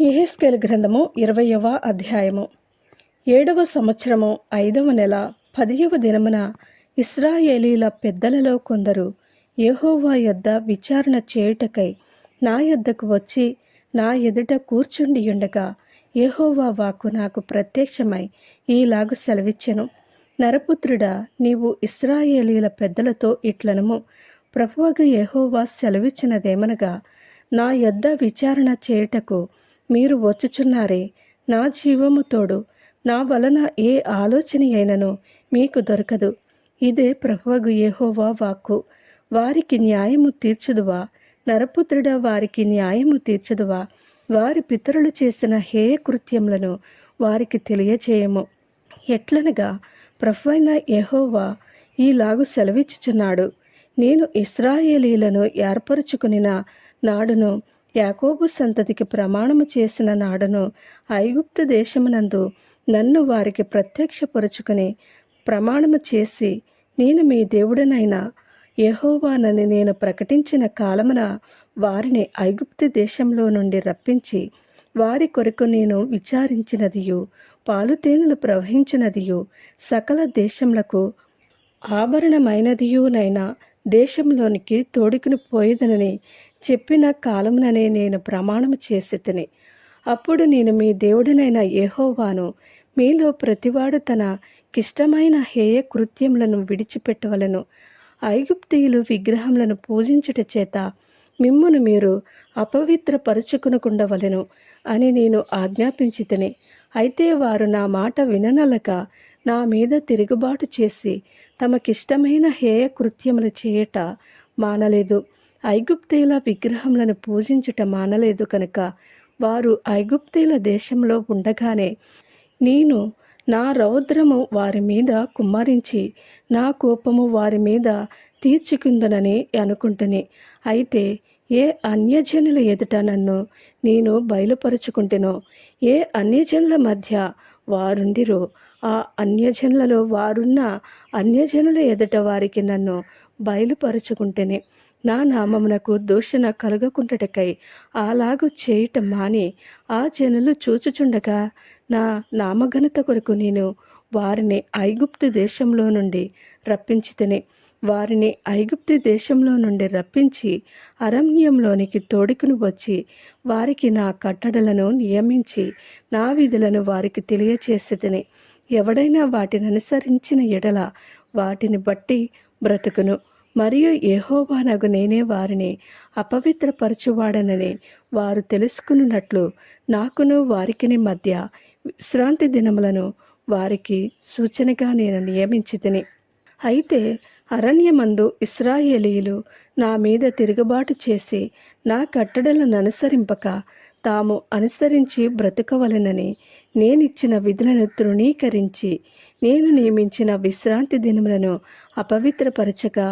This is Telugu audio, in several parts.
యెహెజ్కేలు గ్రంథము ఇరవయవ అధ్యాయము. ఏడవ సంవత్సరము ఐదవ నెల పదియవ దినమున ఇస్రాయేలీల పెద్దలలో కొందరు యహోవా యొద్ద విచారణ చేయుటకై నా యొద్దకు వచ్చి నా ఎదుట కూర్చుండియుండగా యహోవా వాకు నాకు ప్రత్యక్షమై ఈలాగు సెలవిచ్చెను. నరపుత్రుడా నీవు ఇస్రాయేలీల పెద్దలతో ఇట్లనము. ప్రభువగు యహోవా సెలవిచ్చినదేమనగా నా యొద్ద విచారణ చేయుటకు మీరు వచ్చుచున్నారే. నా జీవము తోడు నా వలన ఏ ఆలోచన అయినను మీకు దొరకదు. ఇదే ప్రభువగు యెహోవా వాక్కు. వారికి న్యాయము తీర్చుదువా? నరపుత్రుడ వారికి న్యాయము తీర్చుదువా? వారి పితరులు చేసిన హేయ కృత్యములను వారికి తెలియచేయము. ఎట్లనగా ప్రభువైన యహోవా ఈలాగు సెలవిచ్చుచున్నాడు. నేను ఇస్రాయేలీలను ఏర్పరచుకునిన నాడును యాకోబు సంతతికి ప్రమాణము చేసిన నాడును ఐగుప్తు దేశమునందు నన్ను వారికి ప్రత్యక్షపరుచుకుని ప్రమాణము చేసి నేను మీ దేవుడనైన యహోవానని నేను ప్రకటించిన కాలమున వారిని ఐగుప్తు దేశంలో నుండి రప్పించి వారి కొరకు నేను విచారించినదియు పాలుతేనెలు ప్రవహించినదియు సకల దేశములకు ఆభరణమైనదియునైనా దేశంలోనికి తోడుకుని పోయేదనని చెప్పిన కాలముననే నేను ప్రమాణము చేసి తిని. అప్పుడు నేను మీ దేవుడినైన ఏహోవాను మీలో ప్రతివాడు తన కిష్టమైన హేయ కృత్యములను విడిచిపెట్టవలను. ఐగుప్తీయులు విగ్రహములను పూజించుట చేత మిమ్మును మీరు అపవిత్రపరుచుకునకుండవలెను అని నేను ఆజ్ఞాపించి తిని. అయితే వారు నా మాట విననలక నా మీద తిరుగుబాటు చేసి తమకిష్టమైన హేయ కృత్యములు చేయట మానలేదు. ఐగుప్తేల విగ్రహములను పూజించుట మానలేదు కనుక వారు ఐగుప్తీల దేశంలో ఉండగానే నేను నా రౌద్రము వారి మీద కుమ్మరించి నా కోపము వారి మీద తీర్చుకుందనని అనుకుంటుని. అయితే ఏ అన్యజనుల ఎదుట నన్ను నేను బయలుపరుచుకుంటేనో ఏ అన్యజనుల మధ్య వారుండిరో ఆ అన్యజనులలో వారున్న అన్యజనుల ఎదుట వారికి నన్ను బయలుపరుచుకుంటేనే. నా నామమునకు దూషణ కలగకుంటటకై అలాగు చేయటం మాని ఆ జనులు చూచుచుండగా నా నామఘనత కొరకు నేను వారిని ఐగుప్తు దేశంలో నుండి రప్పించితిని వారిని ఐగుప్తు దేశంలో నుండి రప్పించి అరణ్యంలోనికి తోడుకుని వచ్చి వారికి నా కట్టడలను నియమించి నా విధులను వారికి తెలియచేసేదని ఎవడైనా వాటిని అనుసరించిన ఎడల వాటిని బట్టి బ్రతుకును. మరియు ఏహోవానగు నేనే వారిని అపవిత్రపరచువాడనని వారు తెలుసుకున్నట్లు నాకును వారికిని మధ్య విశ్రాంతి దినములను వారికి సూచనగా నేను నియమించి తిని అయితే అరణ్యమందు ఇస్రాయేలీయులు నా మీద తిరుగుబాటు చేసి నా కట్టడలను అనుసరింపక తాము అనుసరించి బ్రతుకవలెనని నేనిచ్చిన విధులను తృణీకరించి నేను నియమించిన విశ్రాంతి దినములను అపవిత్రపరచగా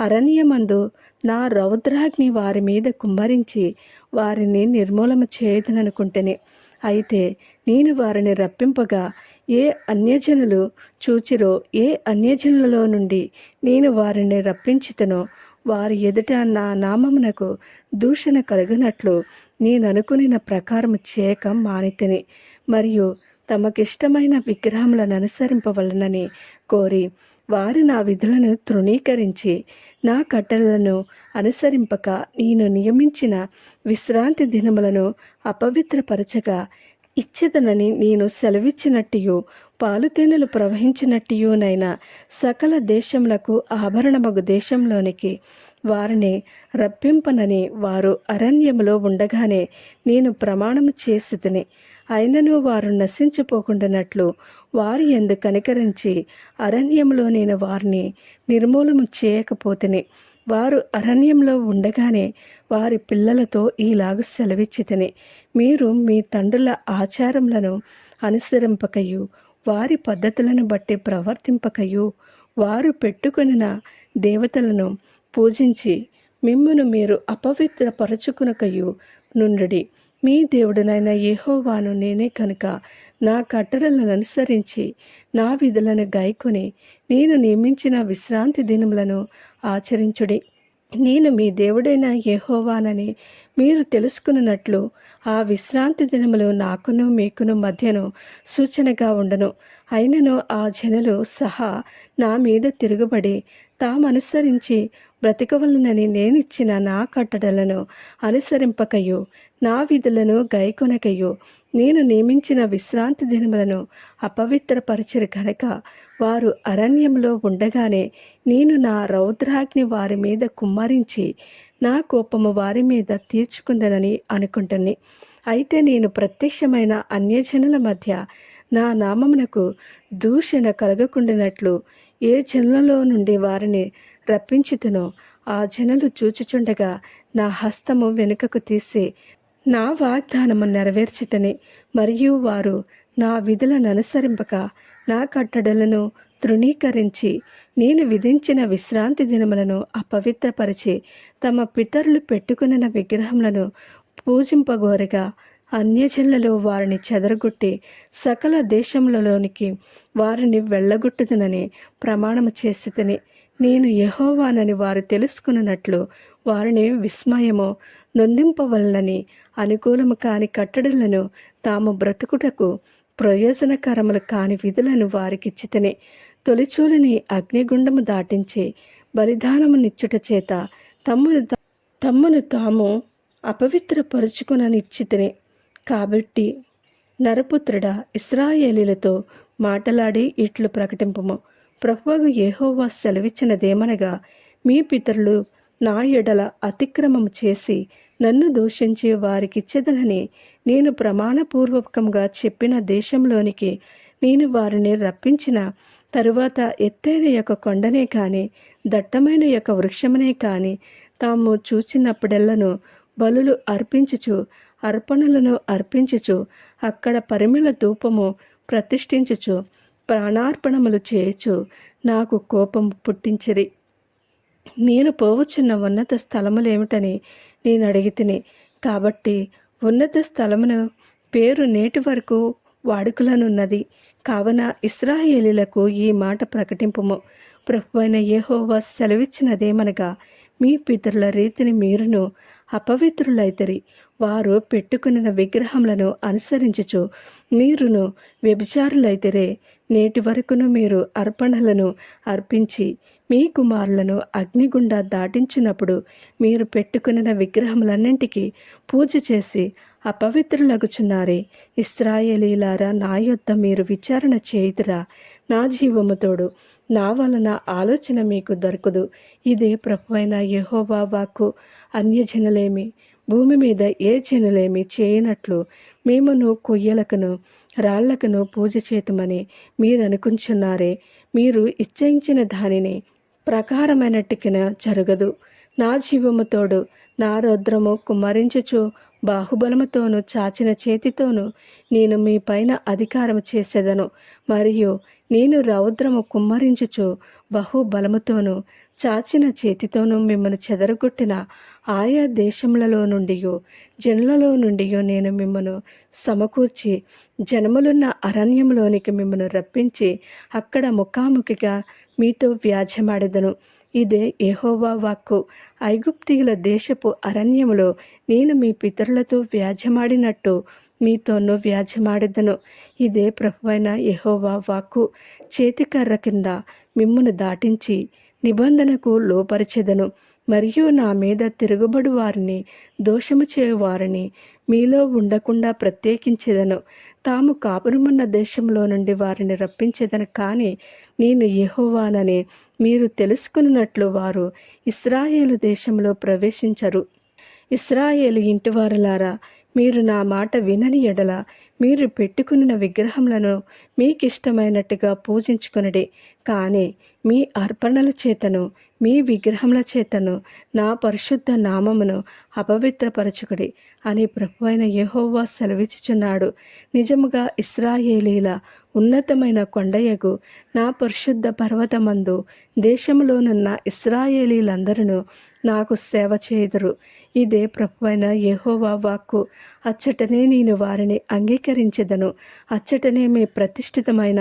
అరణ్యమందు నా రౌద్రాగ్ని వారి మీద కుమ్మరించి వారిని నిర్మూలన చేయదననుకుంటేనే. అయితే నేను వారిని రప్పింపగా ఏ అన్యజనులు చూచిరో ఏ అన్యజనులలో నుండి నేను వారిని రప్పించుతనో వారి ఎదుట నా నామమునకు దూషణ కలుగునట్లు నేను అనుకునిన ప్రకారం చేయక మానితిని. మరియు తమకిష్టమైన విగ్రహములను అనుసరింపవలనని కోరి వారు నా విధులను తృణీకరించి నా కట్టలను అనుసరింపక నేను నియమించిన విశ్రాంతి దినములను అపవిత్రపరచగా ఇచ్చదనని నేను సెలవిచ్చినట్టియు పాలుతేనెలు ప్రవహించినట్టియునైనా సకల దేశములకు ఆభరణమగు దేశంలోనికి వారిని రప్పింపనని వారు అరణ్యములో ఉండగానే నేను ప్రమాణము చేసి తిని అయినను వారు నశించిపోకుండానట్లు వారి ఎందు కనికరించి అరణ్యంలో నేను వారిని నిర్మూలము చేయకపోతేనే. వారు అరణ్యంలో ఉండగానే వారి పిల్లలతో ఈలాగు సెలవిచ్చితని. మీరు మీ తండ్రుల ఆచారములను అనుసరింపకయు వారి పద్ధతులను బట్టి ప్రవర్తింపకయు. వారు పెట్టుకొనిన దేవతలను పూజించి మిమ్మును మీరు అపవిత్రపరచుకునకయు నుండి మీ దేవుడనైన యహోవాను నేనే కనుక నా కట్టడలను అనుసరించి నా విధులను గైకొని నేను నియమించిన విశ్రాంతి దినములను ఆచరించుడి. నేను మీ దేవుడైన యహోవానని మీరు తెలుసుకున్నట్లు ఆ విశ్రాంతి దినములు నాకును మీకును మధ్యను సూచనగా ఉండను. అయినను ఆ జనులు సహా నా మీద తిరుగుబడి తామనుసరించి బ్రతికవలనని నేనిచ్చిన నా కట్టడలను అనుసరింపకయు నా విధులను గైకొనకయు. నేను నియమించిన విశ్రాంతి దినములను అపవిత్రపరిచరు కనుక వారు అరణ్యంలో ఉండగానే నేను నా రౌద్రాగ్ని వారి మీద కుమ్మరించి నా కోపము వారి మీద తీర్చుకుందనని అనుకుంటుని. అయితే నేను ప్రత్యక్షమైన అన్యజనుల మధ్య నా నామమునకు దూషణ కలగకుండినట్లు ఏ జనులలో నుండి వారిని రప్పించుతును ఆ జనులు చూచుచుండగా నా హస్తము వెనుకకు తీసి నా వాగ్దానము నెరవేర్చితని మరియు వారు నా విధులను అనుసరింపక నా కట్టడలను తృణీకరించి నేను విధించిన విశ్రాంతి దినములను అపవిత్రపరిచి తమ పితరులు పెట్టుకున్న విగ్రహములను పూజింపగోరగా అన్యజనులలో వారిని చెదరగొట్టి సకల దేశములలోనికి వారిని వెళ్ళగొట్టుదనని ప్రమాణము చేసితని. నేను యహోవానని వారు తెలుసుకున్నట్లు వారిని విస్మయము నొందింపవలనని అనుకూలము కాని కట్టడలను తాము బ్రతుకుటకు ప్రయోజనకరములు కాని విధులను వారికిచ్చితనే తొలిచూలిని అగ్నిగుండము దాటించి బలిదానము నిచ్చుట చేత తమ్మును తమ్మును తాము అపవిత్రపరుచుకుననిచ్చితిని కాబట్టి నరపుత్రుడ ఇస్రాయేలీలతో మాటలాడి ఇట్లు ప్రకటింపము. ప్రభువగు ఏహోవా సెలవిచ్చినదేమనగా మీ పితరులు నా ఎడల అతిక్రమము చేసి నన్ను దూషించి వారికిచ్చేదనని నేను ప్రమాణపూర్వకంగా చెప్పిన దేశంలోనికి నేను వారిని రప్పించిన తరువాత ఎత్తైన యొక్క కొండనే కాని దట్టమైన యొక్క వృక్షమునే కాని తాము చూచినప్పుడెల్లను బలులు అర్పించుచు అర్పణలను అర్పించుచు అక్కడ పరిమళ ధూపము ప్రతిష్ఠించుచు ప్రాణార్పణములు చేయచు నాకు కోపం పుట్టించిరి. నేను పోవచ్చున్న ఉన్నత స్థలములేమిటని నేను అడిగితిని కాబట్టి ఉన్నత స్థలమును పేరు నేటి వరకు వాడుకలనున్నది. కావున ఇస్రాయేలీలకు ఈ మాట ప్రకటింపుము. ప్రభు అయిన సెలవిచ్చినదేమనగా మీ పితరుల రీతిని మీరును అపవిత్రులైతరి. వారు పెట్టుకున్న విగ్రహములను అనుసరించుచు మీరును వ్యభిచారులైతేరే. నేటి వరకును మీరు అర్పణలను అర్పించి మీ కుమారులను అగ్నిగుండా దాటించినప్పుడు మీరు పెట్టుకున్న విగ్రహములన్నింటికి పూజ చేసి అపవిత్రులగుచున్నారే. ఇస్రాయేలీలారా నా యొద్ద మీరు విచారణ చేయుదురా. నా జీవముతోడు నా వలన ఆలోచన మీకు దొరకదు. ఇదే ప్రభు అయిన యహోవా వాక్కు. అన్యజనులేమి భూమి మీద ఏ జనులేమి చేయనట్లు మేమును కొయ్యలకును రాళ్ళకును పూజ చేతుమని మీరు అనుకుంటున్నారే మీరు ఇచ్చయించిన దానిని ప్రకారమైనట్టుకిన జరగదు. నా జీవముతోడు నా రౌద్రము కుమ్మరించుచు బాహుబలముతోను చాచిన చేతితోనూ నేను మీ పైన అధికారం చేసేదను. మరియు నేను రౌద్రము కుమ్మరించుచు బహుబలముతోను చాచిన చేతితోనూ మిమ్మల్ని చెదరగొట్టిన ఆయా దేశములలో నుండి జనులలో నుండి నేను మిమ్మను సమకూర్చి జనములున్న అరణ్యంలోనికి మిమ్మను రప్పించి అక్కడ ముఖాముఖిగా మీతో వ్యాజ్యమాడెదను. ఇదే ఏహోవా వాక్కు. ఐగుప్తీయుల దేశపు అరణ్యములో నేను మీ పితరులతో వ్యాజ్యమాడినట్టు మీతోనూ వ్యాజ్యమాడెదను. ఇదే ప్రభువైన ఎహోవా వాక్కు. చేతికర్ర కింద మిమ్మును దాటించి నిబంధనకు లోపరిచెదను. మరియు నా మీద తిరుగుబడు వారిని దోషము చేయువారిని మీలో ఉండకుండా ప్రత్యేకించేదను. తాము కాపురమున్న దేశంలో నుండి వారిని రప్పించేదను. కానీ నేను యెహోవానని మీరు తెలుసుకున్నట్లు వారు ఇస్రాయేలు దేశంలో ప్రవేశించరు. ఇస్రాయేలు ఇంటివారలారా మీరు నా మాట వినని ఎడల మీరు పెట్టుకున్న విగ్రహములను మీకిష్టమైనట్టుగా పూజించుకొనడే. కానీ మీ అర్పణల చేతను మీ విగ్రహముల చేతను నా పరిశుద్ధ నామమును అపవిత్రపరచుకుడి అని ప్రభు అయిన యహోవా సెలవిచ్చుచున్నాడు. నిజముగా ఇస్రాయేలీల ఉన్నతమైన కొండయగు నా పరిశుద్ధ పర్వతమందు దేశంలోనున్న ఇస్రాయేలీలందరూ నాకు సేవ చేయుదురు. ఇదే ప్రభు అయిన యహోవా వాక్కు. అచ్చటనే నేను వారిని అంగీకరించెదను. అచ్చటనే మీ ప్రతిష్ఠితమైన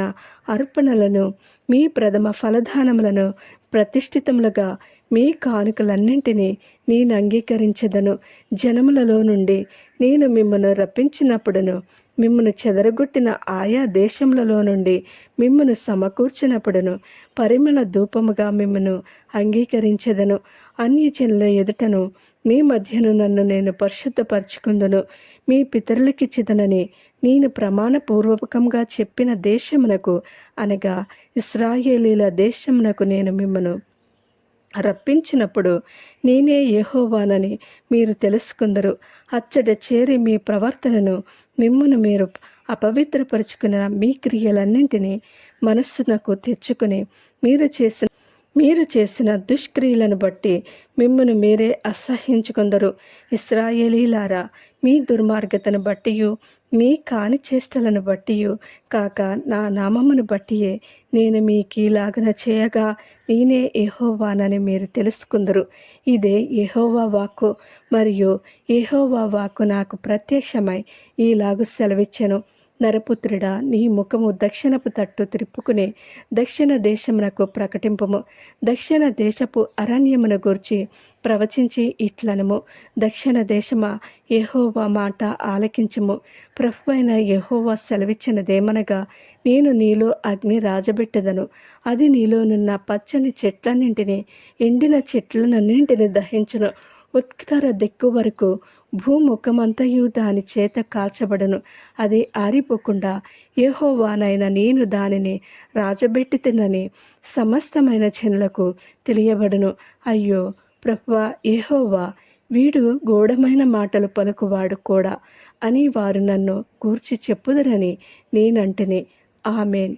అర్పణలను మీ ప్రథమ ఫలదానములను ప్రతిష్ఠితములుగా మీ కానుకలన్నింటినీ నేను అంగీకరించదను. జనములలో నుండి నేను మిమ్మను రప్పించినప్పుడును మిమ్మను చెదరగొట్టిన ఆయా దేశములలో నుండి మిమ్మను సమకూర్చినప్పుడును పరిమళ ధూపముగా మిమ్మను అంగీకరించదను. అన్యజనుల ఎదుటను మీ మధ్యను నన్ను నేను పరిశుద్ధపరచుకుందును. మీ పితరులకిచ్చిదనని నేను ప్రమాణపూర్వకంగా చెప్పిన దేశమునకు అనగా ఇస్రాయేలీల దేశమునకు నేను మిమ్మను రప్పించినప్పుడు నేనే యహోవానని మీరు తెలుసుకుందరు. అచ్చట చేరి మీ ప్రవర్తనను మిమ్మును మీరు అపవిత్రపరుచుకున్న మీ క్రియలన్నింటినీ మనస్సునకు తెచ్చుకుని మీరు చేసిన మీరు చేసిన దుష్క్రియలను బట్టి మిమ్మను మీరే అసహ్యించుకుందరు. ఇస్రాయేలీలారా మీ దుర్మార్గతను బట్టియు మీ కాని చేష్టలను బట్టియు కాక నా నామమును బట్టియే నేను మీకీలాగన చేయగా నేనే ఏహోవానని మీరు తెలుసుకుందరు. ఇదే ఏహోవా వాక్కు. మరియు ఏహోవా వాక్కు నాకు ప్రత్యక్షమై ఈలాగు సెలవిచ్చెను. నరపుత్రుడా నీ ముఖము దక్షిణపు తట్టు త్రిప్పుకునే దక్షిణ దేశమునకు ప్రకటింపము. దక్షిణ దేశపు అరణ్యమును గూర్చి ప్రవచించి ఇట్లనము. దక్షిణ దేశమా యహోవా మాట ఆలకించము. ప్రభు అయిన సెలవిచ్చినదేమనగా నేను నీలో అగ్ని రాజబెట్టదను. అది నీలోనున్న పచ్చని చెట్లన్నింటినీ ఎండిన చెట్లనన్నింటినీ దహించును. ఉత్తర దిక్కు వరకు భూముఖమంతయు దాని చేత కాల్చబడును. అది ఆరిపోకుండా ఏహోవానైన నేను దానిని రాజబెట్టి తినని సమస్తమైన జనులకు తెలియబడును. అయ్యో ప్రభువా ఏహోవా వీడు గూఢమైన మాటలు పలుకువాడు కూడా అని వారు నన్ను కూర్చి చెప్పుదరని నేనంటిని. ఆమెన్.